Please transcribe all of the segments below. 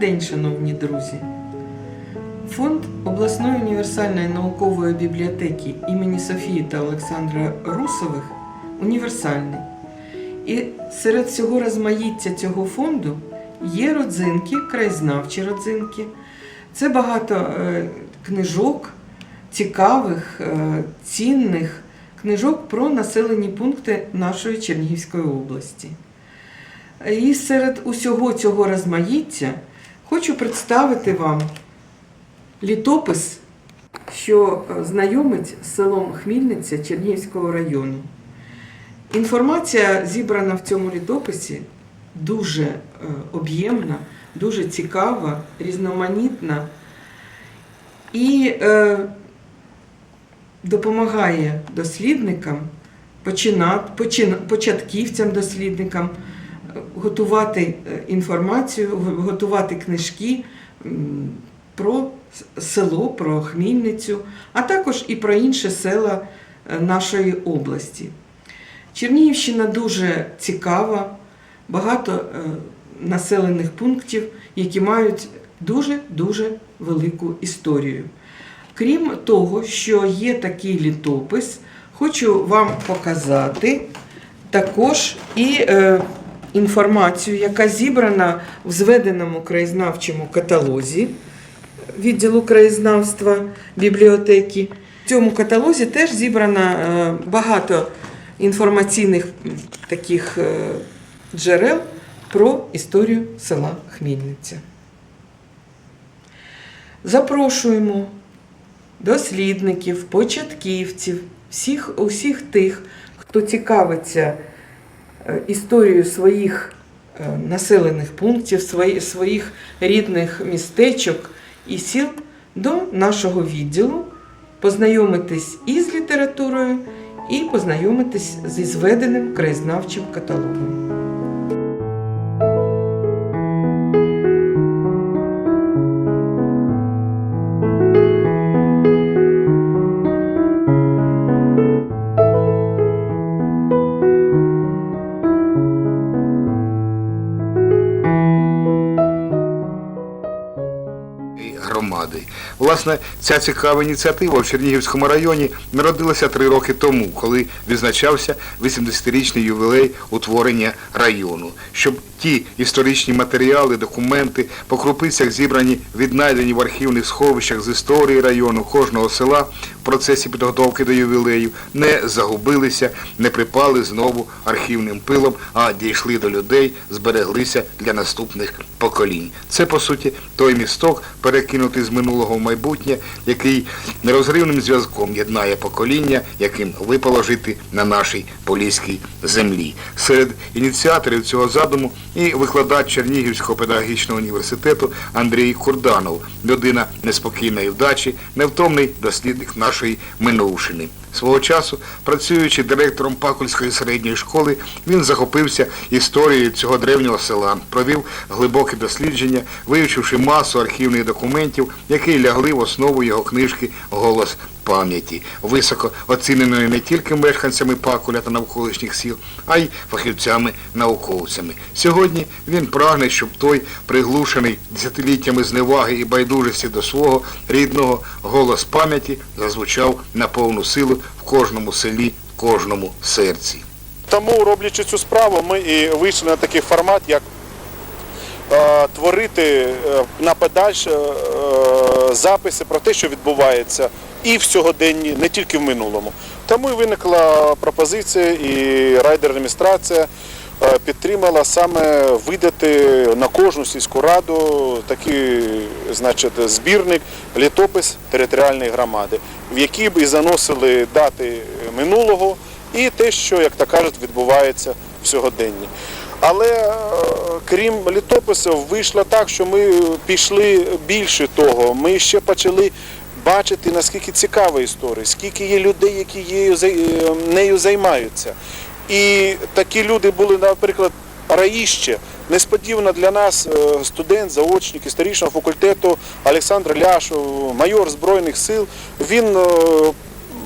день, шановні друзі! Фонд обласної універсальної наукової бібліотеки імені Софії та Олександра Русових універсальний. І серед всього розмаїття цього фонду є родзинки, краєзнавчі родзинки. Це багато е, книжок, цікавих, е, цінних книжок про населені пункти нашої Чернігівської області. І серед усього цього розмаїття хочу представити вам літопис, що е, знайомить з селом Хмільниця Чернігівського району. Інформація, зібрана в цьому літописі, дуже е, об'ємна, дуже цікава, різноманітна і е, допомагає дослідникам, починати, готувати е, інформацію, готувати книжки про село, про Хмільницю, а також і про інші села е, нашої області. Чернігівщина дуже цікава, багато е, населених пунктів, які мають дуже-дуже велику історію. Крім того, що є такий літопис, хочу вам показати також і інформацію, яка зібрана в зведеному краєзнавчому каталозі відділу краєзнавства бібліотеки. В цьому каталозі теж зібрано е, багато інформаційних таких е, джерел про історію села Хмільниця. Запрошуємо дослідників, початківців, всіх, усіх тих, хто цікавиться е, історією своїх е, населених пунктів, своїх рідних містечок і сіл до нашого відділу, познайомитись із літературою, і познайомитись зі зведеним краєзнавчим каталогом. Власне, ця цікава ініціатива в Чернігівському районі народилася три роки тому, коли відзначався 80-річний ювілей утворення району. Щоб ті історичні матеріали, документи по крупицях зібрані, віднайдені в архівних сховищах з історії району кожного села процесі підготовки до ювілею, не загубилися, не припали знову архівним пилом, а дійшли до людей, збереглися для наступних поколінь. Це, по суті, той місток, перекинутий з минулого в майбутнє, який нерозривним зв'язком єднає покоління, яким випало жити на нашій поліській землі. Серед ініціаторів цього задуму і викладач Чернігівського педагогічного університету Андрій Курданов, людина неспокійної вдачі, невтомний дослідник нашої минувшини. Свого часу, працюючи директором Пакульської середньої школи, він захопився історією цього древнього села, провів глибоке дослідження, вивчивши масу архівних документів, які лягли в основу його книжки Голос пам'яті, високо оціненої не тільки мешканцями Пакуля та навколишніх сіл, а й фахівцями-науковцями. Сьогодні він прагне, щоб той, приглушений десятиліттями зневаги і байдужості до свого рідного голос пам'яті, зазвучав на повну силу в кожному селі, в кожному серці. Тому, роблячи цю справу, ми і вийшли на такий формат, як е, творити е, на подальше е, записи про те, що відбувається і в сьогоденні, не тільки в минулому. Тому і виникла пропозиція, і райдержадміністрація е, підтримала саме видати на кожну сільську раду такий значить, збірник, літопис територіальної громади, в який б і заносили дати минулого і те, що, як то кажуть, відбувається в сьогоденні. Але е, крім літописів, вийшло так, що ми пішли більше того. Ми ще почали бачити, наскільки цікава історія, скільки є людей, які її, е, нею займаються. І такі люди були, наприклад, Раїще. Несподівано для нас е, студент, заочник історичного факультету Олександр Ляшов, майор Збройних сил. Він е,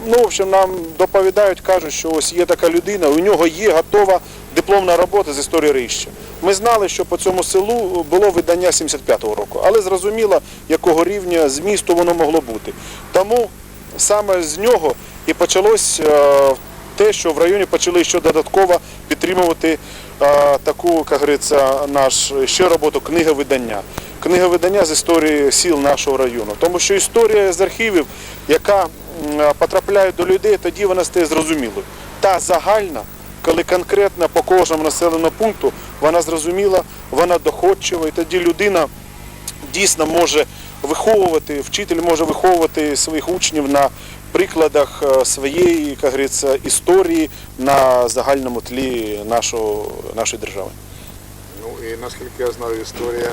ну, в общем, нам доповідають, кажуть, що ось є така людина, у нього є готова дипломна робота з історії Рища. Ми знали, що по цьому селу було видання 75-го року, але зрозуміло, якого рівня змісту воно могло бути. Тому саме з нього і почалось е, те, що в районі почали ще додатково підтримувати е, таку, як говориться, наш ще роботу книга видання. Книга видання з історії сіл нашого району. Тому що історія з архівів, яка потрапляє до людей, тоді вона стає зрозумілою. Та загальна, коли конкретно по кожному населеному пункту вона зрозуміла, вона доходчива, і тоді людина дійсно може виховувати, вчитель може виховувати своїх учнів на прикладах е, своєї, як говориться, історії на загальному тлі нашого, нашої держави. Ну і наскільки я знаю, історія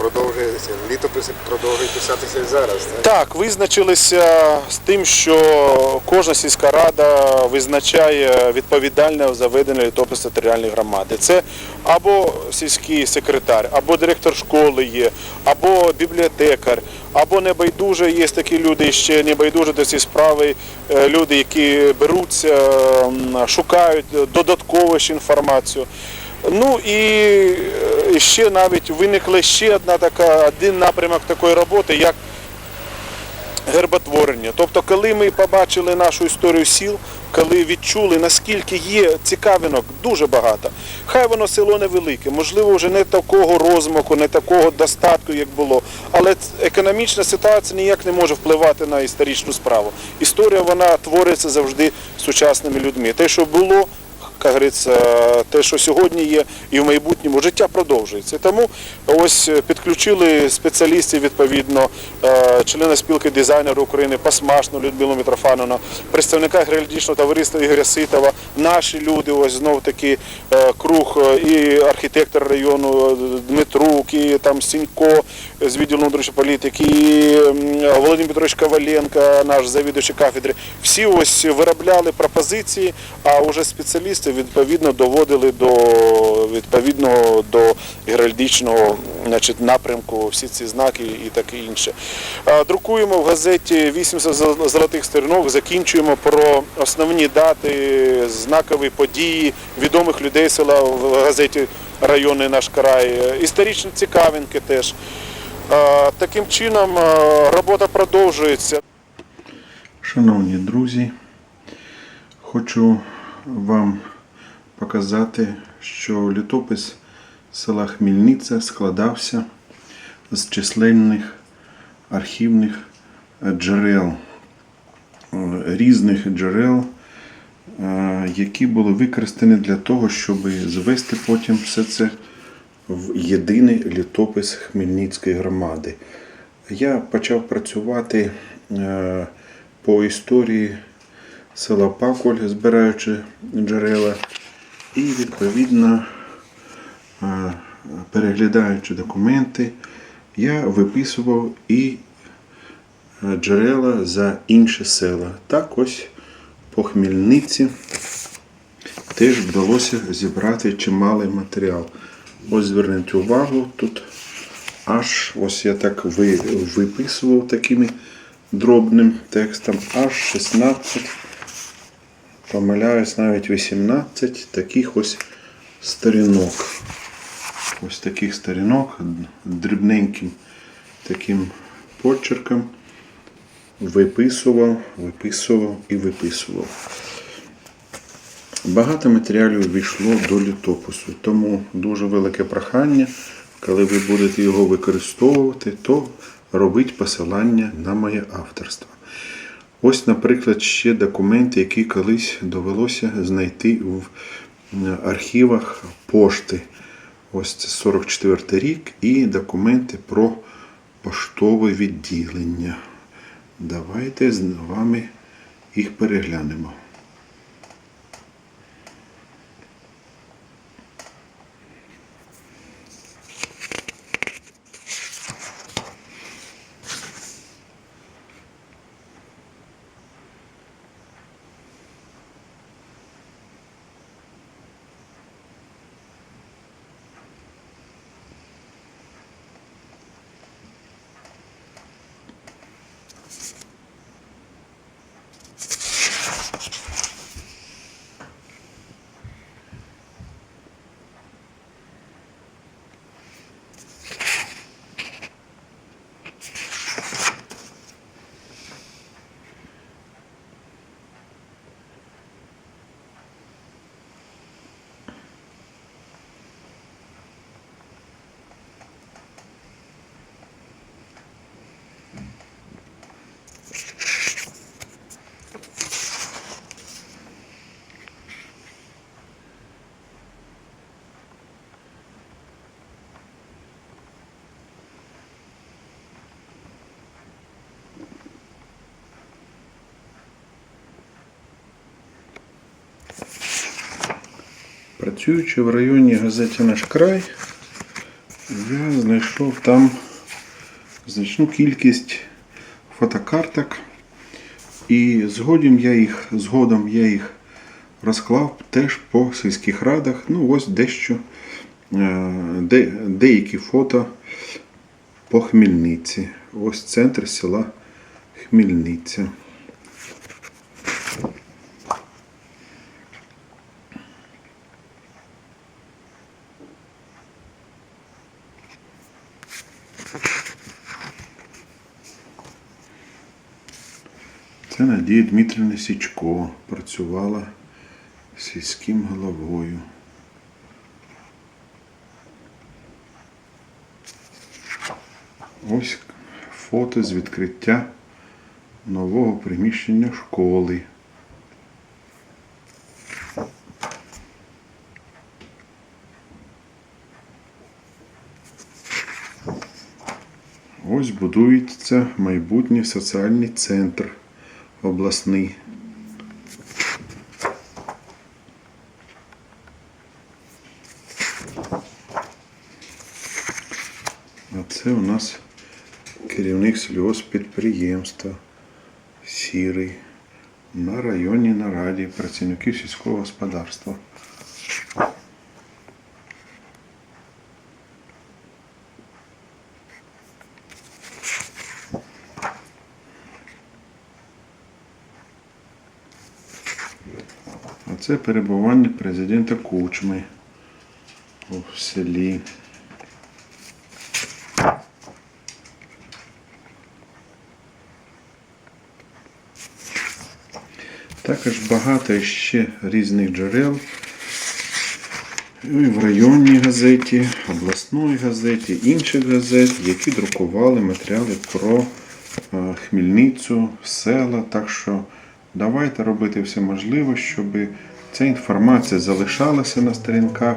продовжується, літописи продовжують писатися і зараз. Так? Так, визначилися з тим, що кожна сільська рада визначає відповідальне за ведення літопису територіальної громади. Це або сільський секретар, або директор школи є, або бібліотекар, або небайдуже є такі люди, ще небайдуже до цієї справи, е, люди, які беруться, шукають додаткову ще інформацію. Ну і ще навіть виникла ще одна така, один напрямок такої роботи, як герботворення. Тобто, коли ми побачили нашу історію сіл, коли відчули, наскільки є цікавинок, дуже багато. Хай воно село невелике, можливо, вже не такого розмаху, не такого достатку, як було. Але економічна ситуація ніяк не може впливати на історичну справу. Історія вона твориться завжди сучасними людьми. Те, що було, як говориться, те, що сьогодні є, і в майбутньому життя продовжується. Тому ось підключили спеціалістів відповідно, е, члена спілки дизайнерів України Пасмашну Людмилу Митрофановну, представника героїчного товариства Ігоря Ситова, наші люди, ось знов таки е, круг е, і архітектор району е, Дмитрук, і там Сінько з відділу внутрішньої політики, і Володимир Петрович Коваленко, наш завідуючий кафедри. Всі ось виробляли пропозиції, а вже спеціалісти відповідно доводили до відповідного до геральдичного значить, напрямку всі ці знаки і таке інше. Друкуємо в газеті 80 зол- золотих сторінок, закінчуємо про основні дати, знакові події відомих людей села в газеті Районний наш край, історичні цікавинки теж. Таким чином робота продовжується. Шановні друзі, хочу вам показати, що літопис села Хмільниця складався з численних архівних е, джерел, е, різних джерел, е, які були використані для того, щоб звести потім все це в єдиний літопис Хмельницької громади. Я почав працювати по історії села Паколь, збираючи джерела, і відповідно, е, переглядаючи документи, я виписував і е, джерела за інші села. Так ось по Хмельниці теж вдалося зібрати чималий матеріал. Ось зверніть увагу, тут аж ось я так виписував такими дробним текстом, аж 16, помиляюсь, навіть 18 таких ось сторінок. Ось таких сторінок дрібненьким таким почерком виписував, виписував і виписував. Багато матеріалів війшло до літопису, тому дуже велике прохання, коли ви будете його використовувати, то робіть посилання на моє авторство. Ось, наприклад, ще документи, які колись довелося знайти в архівах пошти. Ось це 44 рік і документи про поштове відділення. Давайте з вами їх переглянемо. Працюючи в районі газеті Наш край, я знайшов там значну кількість фотокарток. І згодом я їх, згодом я їх розклав теж по сільських радах. Ну, ось дещо, е, де, деякі фото по Хмельниці. Ось центр села Хмельниця. Це Надія Дмитрівна Січко працювала сільським головою. Ось фото з відкриття нового приміщення школи. Ось будується майбутній соціальний центр обласний. А це у нас керівник сільгоспідприємства Сірий на районній нараді працівників сільського господарства. А це перебування президента Кучми у селі. Також багато ще різних джерел в районній газеті, обласної газеті, інших газет, які друкували матеріали про е, Хмельницю, села. Так що давайте робити все можливе, щоб ця інформація залишалася на сторінках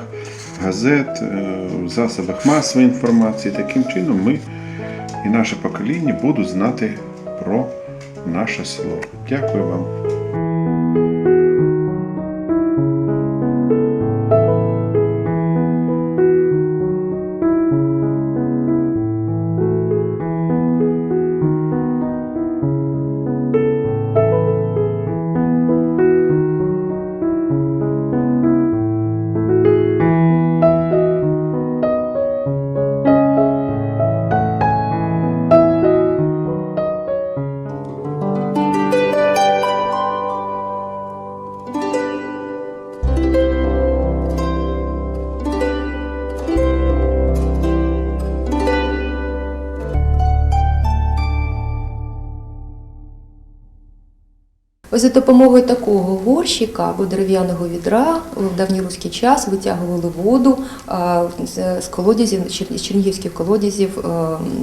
газет, е, в засобах масової інформації. Таким чином ми і наше покоління будуть знати про наше село. Дякую вам. Ось за допомогою такого горщика або дерев'яного відра в давньоруський час витягували воду з колодязів, з чернігівських колодязів е,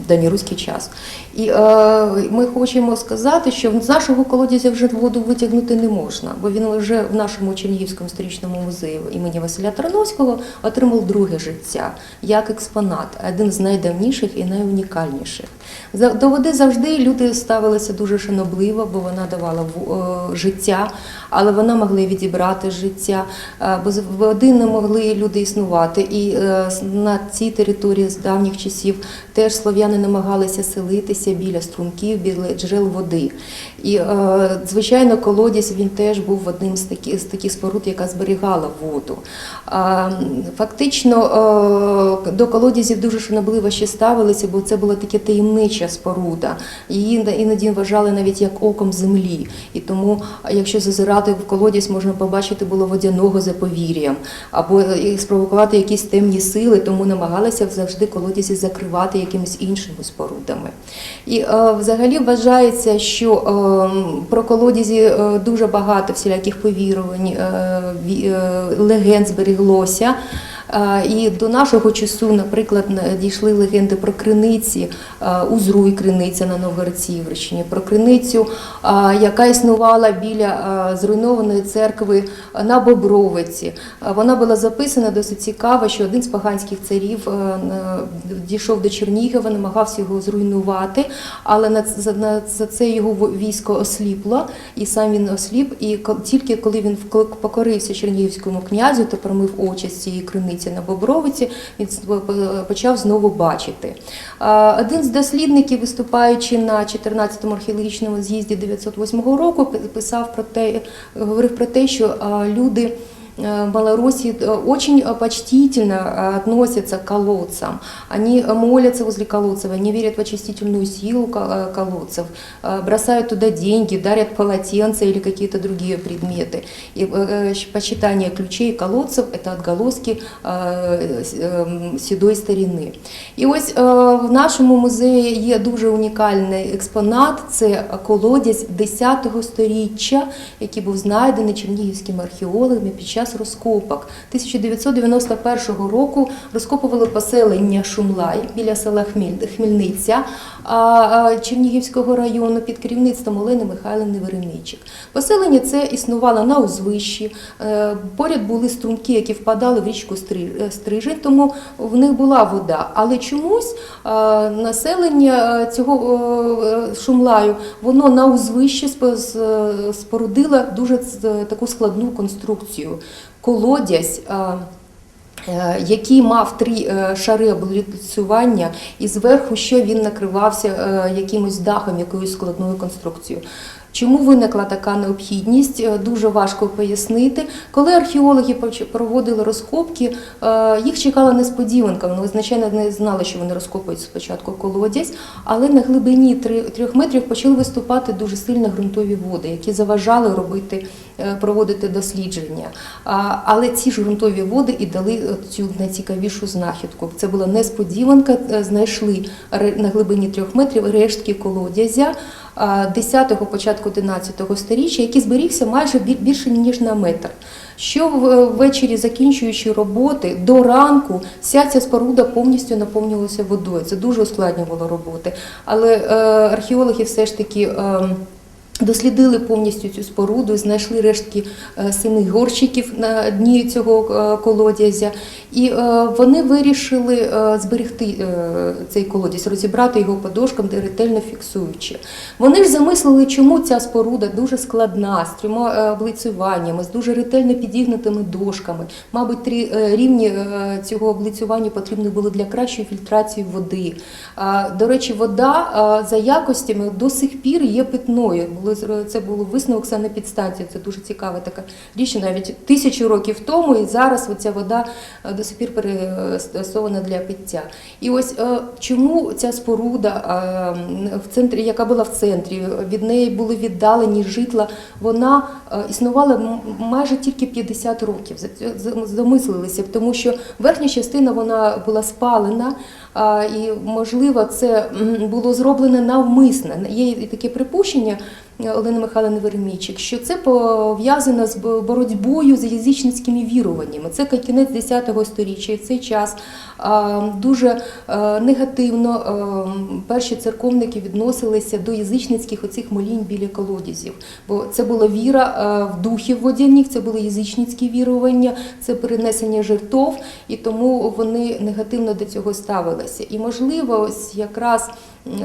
в давньоруський час. І е, ми хочемо сказати, що з нашого колодязя вже воду витягнути не можна, бо він вже в нашому Чернігівському історичному музеї імені Василя Тарновського отримав друге життя як експонат, один з найдавніших і найунікальніших. До води завжди люди ставилися дуже шанобливо, бо вона давала е, життя, але вона могла відібрати життя. Е, Без води не могли люди існувати. І е, на цій території з давніх часів теж слов'яни намагалися селитися біля струмків, біля джерел води. І, е, звичайно, колодязь він теж був одним з таких, з таких споруд, яка зберігала воду. Фактично до колодязів дуже шанобливо ще ставилися, бо це була така таємнича споруда. Її іноді вважали навіть як оком землі. І тому, якщо зазирати в колодязь, можна побачити було водяного за повір'ям, або спровокувати якісь темні сили, тому намагалися завжди колодязі закривати якимись іншими спорудами. І е, взагалі вважається, що е, про колодязі е, дуже багато всіляких повірувань, е, е, легенд зберіглося. Е, І до нашого часу, наприклад, на- дійшли легенди про криниці е, Узруй криниця на Новгород-Сіверщині, про криницю, е, яка існувала біля зруйнованої церкви на Бобровиці. Вона була записана досить цікаво, що один з поганських царів дійшов до Чернігова, намагався його зруйнувати, але за, це його військо осліпло, і сам він осліп. І тільки коли він покорився чернігівському князю та промив очі з цієї криниці на Бобровиці, він почав знову бачити. Один з дослідників, виступаючи на 14-му археологічному з'їзді 908 року, писав про те, говорив про те, що люди. э, Малороссии э, очень э, почтительно э, относятся к колодцам. Они э, молятся возле колодцев, они верят в очистительную силу ко- э, колодцев, э, бросают туда деньги, дарят полотенца или какие-то другие предметы. И э, э, щ- почитание ключей колодцев – это отголоски э, с- ем, седой старины. І ось е, в нашому музеї є дуже унікальний експонат. Це колодязь 10-го сторіччя, який був знайдений чернігівськими археологами під час розкопок. 1991 року розкопували поселення Шумлай біля села Хміль- Хмільниця Чернігівського району під керівництвом Олени Михайлівни Веремійчик. Поселення це існувало на узвищі. Е, Поряд були струмки, які впадали в річку е, Стрижень, тому в них була вода. Але чомусь населення е, цього шумлаю воно на узвищі спо- спорудило дуже таку складну конструкцію. Колодязь. е, е, який мав три е, шари облицювання, і зверху ще він накривався якимось дахом, якоюсь складною конструкцією. Чому виникла така необхідність, е, дуже важко пояснити. Коли археологи проводили розкопки, е, їх чекала несподіванка. Вони звичайно не знали, що вони розкопують спочатку колодязь, але на глибині трьох метрів почали виступати дуже сильно ґрунтові води, які заважали робити, е, проводити дослідження. Але ці ж ґрунтові води і дали цю найцікавішу знахідку. Це була несподіванка. Знайшли на глибині трьох метрів рештки колодязя. 10-го, початку 11-го сторіччя, який зберігся майже більше ніж на метр. Що ввечері, закінчуючи роботи, до ранку вся ця споруда повністю наповнювалася водою. Це дуже ускладнювало роботи. Але е, археологи все ж таки. Дослідили повністю цю споруду, знайшли рештки е, семи горщиків на дні цього е, колодязя, і е, вони вирішили зберегти цей колодязь, розібрати його по дошкам, де ретельно фіксуючи. Вони ж замислили, чому ця споруда дуже складна, з трьома облицюваннями, з дуже ретельно підігнутими дошками. Мабуть, три рівні цього облицювання потрібні були для кращої фільтрації води. До речі, вода за якостями до сих пір є питною. Це було висновок санепідстанції. Це дуже цікава така річ. Навіть тисячу років тому і зараз ця вода е, до сих пір перестосована для пиття. І ось е, чому ця споруда, в центрі, яка була в центрі, від неї були віддалені житла, вона е, існувала майже тільки 50 років. Замислилися, тому що верхня частина вона була спалена. І, можливо, це було зроблено навмисно. Є і таке припущення е, Олени Михайловни Веремійчик, що це пов'язано з боротьбою з язичницькими віруваннями. Це кінець 10 століття. І в цей час дуже е, негативно е, перші церковники відносилися до язичницьких оцих молінь біля колодязів. Бо це була віра в духів водяних, це були язичницькі вірування, це перенесення жертв, і тому вони негативно до цього ставилися. І можливо, ось якраз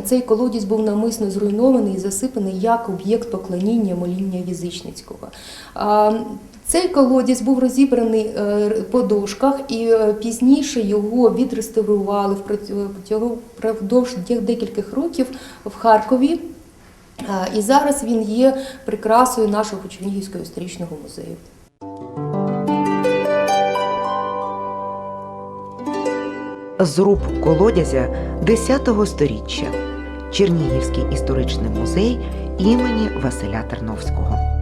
цей колодязь був навмисно зруйнований і засипаний як об'єкт поклоніння моління язичницького. Цей колодязь був розібраний е, по дошках, і е, пізніше його відреставрували впродовж декількох років в Харкові. І зараз він є прикрасою нашого Чернігівського історичного музею. Зруб колодязя 10-го сторіччя. Чернігівський історичний музей імені Василя Терновського.